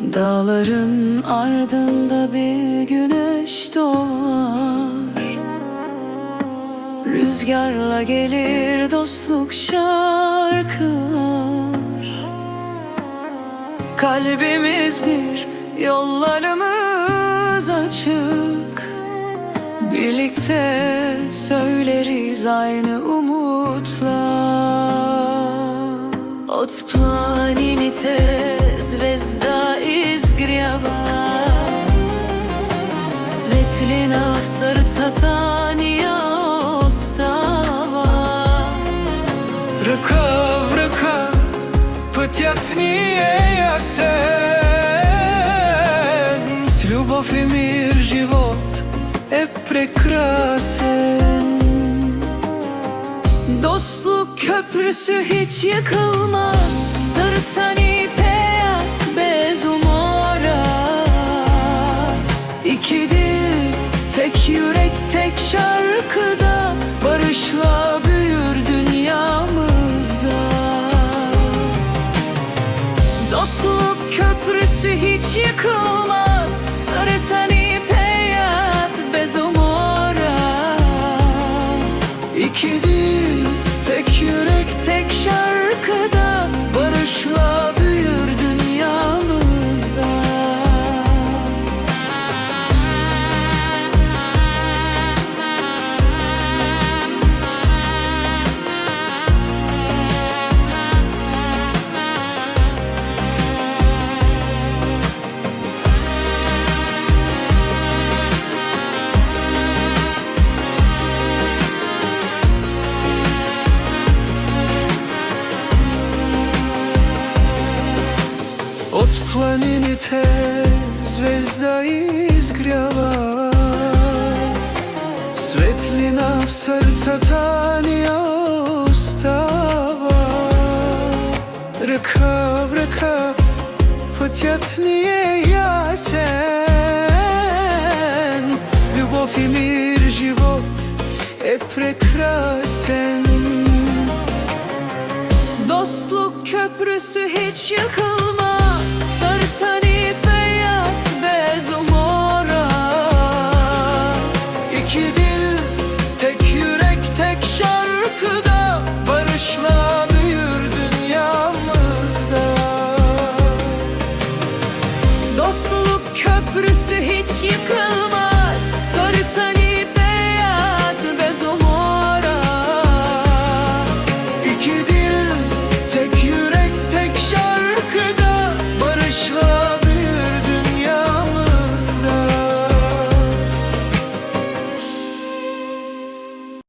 Bulutların ardında bir güneş doğar. Rüzgarla gelir dostluk şarkılar. Kalbimiz bir, yollarımız açık. Birlikte söyleriz aynı umutla Otplaninites zvezda izgriava Svetlina v srca Tanja ostava Ръка в ръка пътят ни е ясен С любов и мир живот е прекрасен Dostluk köprüsü hiç yıkılmaz Sırtan ipeyat köprüsü hiç yıkılmaz планините звезда изгрява Светлина в сърцата ни остава Ръка в ръка пътят ни е ясен С любов и мир живот е прекрасен Dostluk köprüsü hiç yıkılmaz